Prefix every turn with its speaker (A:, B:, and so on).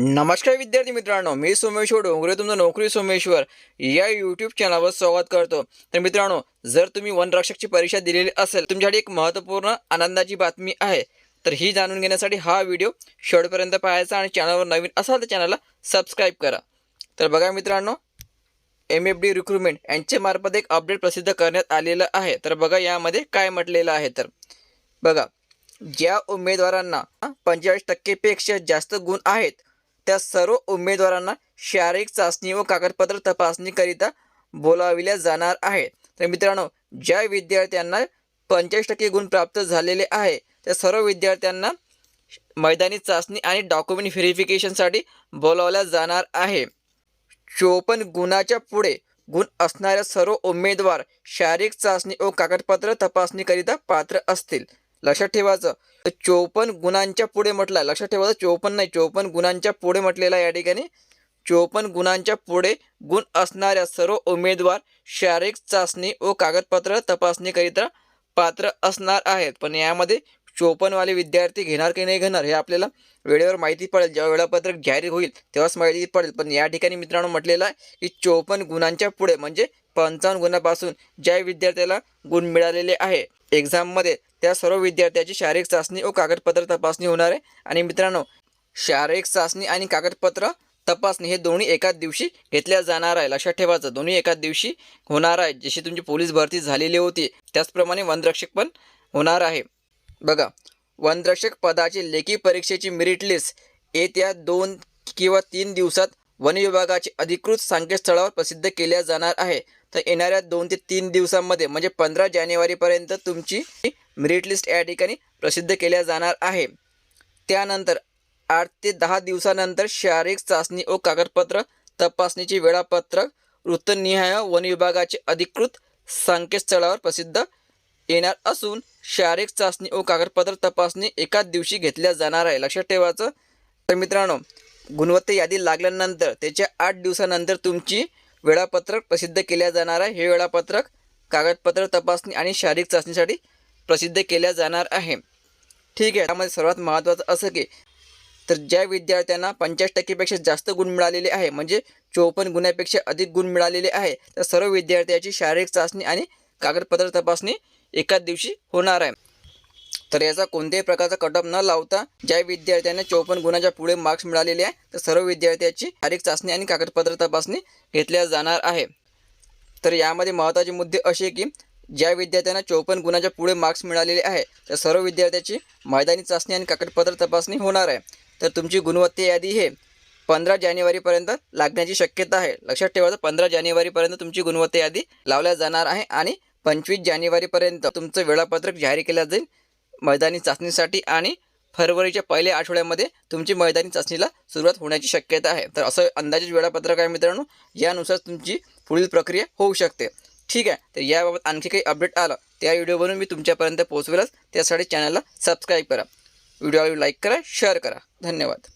A: नमस्कार विद्यार्थी मित्रांनो मी सोमेश्वर डोंगरे तुमचं नोकरी सोमेश्वर या यूट्यूब चॅनलवर स्वागत करतो. तर मित्रांनो जर तुम्ही वनरक्षकची परीक्षा दिलेली असेल तुमच्यासाठी एक महत्त्वपूर्ण आनंदाची बातमी आहे. तर ही जाणून घेण्यासाठी हा व्हिडिओ शेवटपर्यंत पाहायचा आणि चॅनलवर नवीन असाल तर चॅनलला सबस्क्राईब करा. तर बघा मित्रांनो एम एफ डी रिक्रुटमेंट यांच्यामार्फत एक अपडेट प्रसिद्ध करण्यात आलेलं आहे. तर बघा यामध्ये काय म्हटलेलं आहे तर बघा ज्या उमेदवारांना पंचेचाळीस टक्केपेक्षा जास्त गुण आहेत त्या सर्व उमेदवारांना शारीरिक चाचणी व कागदपत्र तपासणीकरिता बोलाविल्या जाणार आहे तर मित्रांनो ज्या विद्यार्थ्यांना पंचेचाळीस टक्के गुण प्राप्त झालेले आहे त्या सर्व विद्यार्थ्यांना मैदानी चाचणी आणि डॉक्युमेंट व्हेरिफिकेशनसाठी बोलावल्या जाणार आहे. चोपन्न गुणाच्या पुढे गुण असणाऱ्या सर्व उमेदवार शारीरिक चाचणी व कागदपत्र तपासणीकरिता पात्र असतील. लक्षात ठेवायचं. तर चोपन्न गुणांच्या पुढे म्हटलं लक्षात ठेवायचं चोपन्न नाही चोपन्न गुणांच्या पुढे म्हटलेलं या ठिकाणी. चोपन्न गुणांच्या पुढे गुण असणाऱ्या सर्व उमेदवार शारीरिक चाचणी व कागदपत्र तपासणीकरिता पात्र असणार आहेत. पण यामध्ये चोपन्नवाले विद्यार्थी घेणार की नाही घेणार हे आपल्याला वेळेवर माहिती पडेल. जेव्हा वेळापत्रक जाहीर होईल तेव्हाच माहिती पडेल. पण या ठिकाणी मित्रांनो म्हटलेलं आहे की चोपन्न गुणांच्या पुढे म्हणजे पंचावन्न गुणापासून ज्या विद्यार्थ्याला गुण मिळालेले आहे एक्झाममध्ये त्या सर्व विद्यार्थ्याची शारीरिक चाचणी व कागदपत्र तपासणी होणार आहे. आणि मित्रांनो शारीरिक चाचणी आणि कागदपत्र तपासणी हे दोन्ही एकाच दिवशी घेतल्या जाणार आहे लक्षात ठेवायचं दोन्ही एकाच दिवशी होणार आहे जशी तुमची पोलीस भरती झालेली होती त्याचप्रमाणे वनरक्षक पण होणार आहे. बघा वनरक्षक पदाची लेखी परीक्षेची मेरिट लिस्ट येत्या दोन किंवा तीन दिवसात वन विभागाची अधिकृत संकेतस्थळावर प्रसिद्ध केल्या जाणार आहे. तर येणाऱ्या दोन ते तीन दिवसांमध्ये म्हणजे पंधरा जानेवारीपर्यंत तुमची मेरिट लिस्ट या ठिकाणी प्रसिद्ध केल्या जाणार आहे. त्यानंतर आठ ते दहा दिवसानंतर शारीरिक चाचणी व कागदपत्र तपासणीचे वेळापत्रक वृत्तनिहाय वन विभागाचे अधिकृत संकेतस्थळावर प्रसिद्ध येणार असून शारीरिक चाचणी व कागदपत्र तपासणी एकाच दिवशी घेतल्या जाणार आहे. लक्षात ठेवायचं तर मित्रांनो गुणवत्ता यादी लागल्यानंतर त्याच्या आठ दिवसानंतर तुमची वेळापत्रक प्रसिद्ध केल्या जाणार आहे. हे वेळापत्रक कागदपत्र तपासणी आणि शारीरिक चाचणीसाठी प्रसिद्ध केल्या जाणार आहे. ठीक आहे त्यामध्ये सर्वात महत्त्वाचं असं की तर ज्या विद्यार्थ्यांना पंचाळीस टक्केपेक्षा जास्त गुण मिळालेले आहे म्हणजे चोपन्न गुणापेक्षा अधिक गुण मिळालेले आहे तर सर्व विद्यार्थ्याची शारीरिक चाचणी आणि कागदपत्र तपासणी एकाच दिवशी होणार आहे. तर याचा कोणत्याही प्रकारचा कटअप न लावता ज्या विद्यार्थ्यांना चोपन्न गुणाच्या पुढे मार्क्स मिळालेले आहे तर सर्व विद्यार्थ्याची शारीरिक चाचणी आणि कागदपत्र तपासणी घेतल्या जाणार आहे. तर यामध्ये महत्त्वाचे मुद्दे असे की ज्या विद्यार्थ्यांना चोपन्न गुणाच्या पुढे मार्क्स मिळालेले आहे तर सर्व विद्यार्थ्याची मैदानी चाचणी आणि कागदपत्र तपासणी होणार आहे. तर तुमची गुणवत्ता यादी हे पंधरा जानेवारीपर्यंत लागण्याची शक्यता आहे. लक्षात ठेवायचं पंधरा जानेवारीपर्यंत तुमची गुणवत्ता यादी लावल्या जाणार आहे आणि पंचवीस जानेवारीपर्यंत तुमचं वेळापत्रक जाहीर केलं जाईल मैदानी चाचणीसाठी आणि फरवरीच्या पहिल्या आठवड्यामध्ये तुमची मैदानी चाचणीला सुरुवात होण्याची शक्यता आहे. तर असं अंदाजित वेळापत्रक आहे मित्रांनो. यानुसार तुमची पुढील प्रक्रिया होऊ शकते. ठीक आहे. तर याबाबत आणखी काही अपडेट आलं त्या व्हिडिओ बनवून मी तुमच्यापर्यंत पोहोचवेलच. त्यासाठी चॅनलला सबस्क्राईब करा. व्हिडिओला लाईक करा शेअर करा. धन्यवाद.